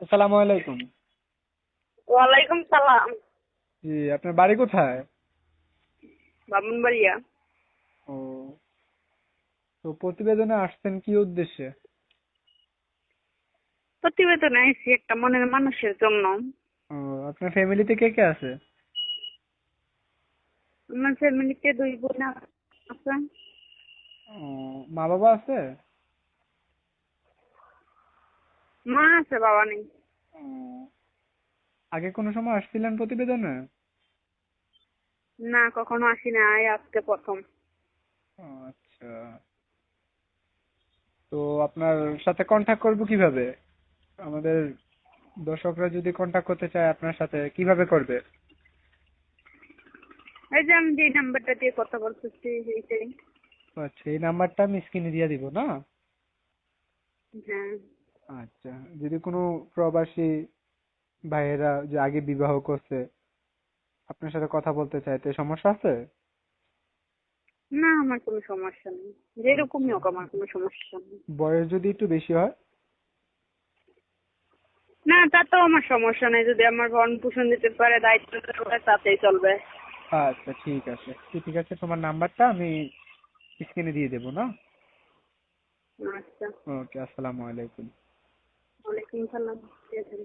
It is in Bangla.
আসসালামু আলাইকুম। ওয়ালাইকুম সালাম। জি আপনার বাড়ি কোথায়? ও তো প্রতিবেদনে আসছেন কি উদ্দেশ্যে? প্রতিবেদনে একটা মনের মানুষের জন্য। ও আপনার ফ্যামিলিতে কে কে আছে? আমার ফ্যামিলিতে দুই বোন আছে। ও মা বাবা আছে? মা আছে বাবা নেই। আগে কোনো সময় আসছিলেন প্রতিবেদনে? না কখনো আসি না এই আজকে প্রথম। আচ্ছা। তো আপনার সাথে কন্ট্যাক্ট করব কীভাবে? আমাদের দর্শকরা যদি কন্ট্যাক্ট করতে চায় আপনার সাথে কীভাবে করবে? এই যে আমি যে নাম্বারটা দিয়ে কথা বলতেছি এইটাই। আচ্ছা এই নাম্বারটা আমি স্ক্রিনে দিয়ে দিব না? হ্যাঁ। আচ্ছা যদি কোনো প্রবাসী ভাইয়েরা যে আগে বিবাহ করছে আপনার সাথে কথা বলতে চায় তো সমস্যা আছে? না আমার কোনো সমস্যা নেই। যেরকমই হোক আমার কোনো সমস্যা নেই। বয়স যদি একটু বেশি হয়? না তাতেও আমার সমস্যা নেই। যদি আমার ভরণ পোষণ দিতে পারে দায়িত্ব দিতে পারে তাতেই চলবে। আচ্ছা ঠিক আছে। ঠিক আছে তোমার নাম্বারটা আমি স্ক্রিনে দিয়ে দেবো না? আচ্ছা। ওকে আসসালামু আলাইকুম। ওয়ালাইকুম সালাম পেয়ে আছে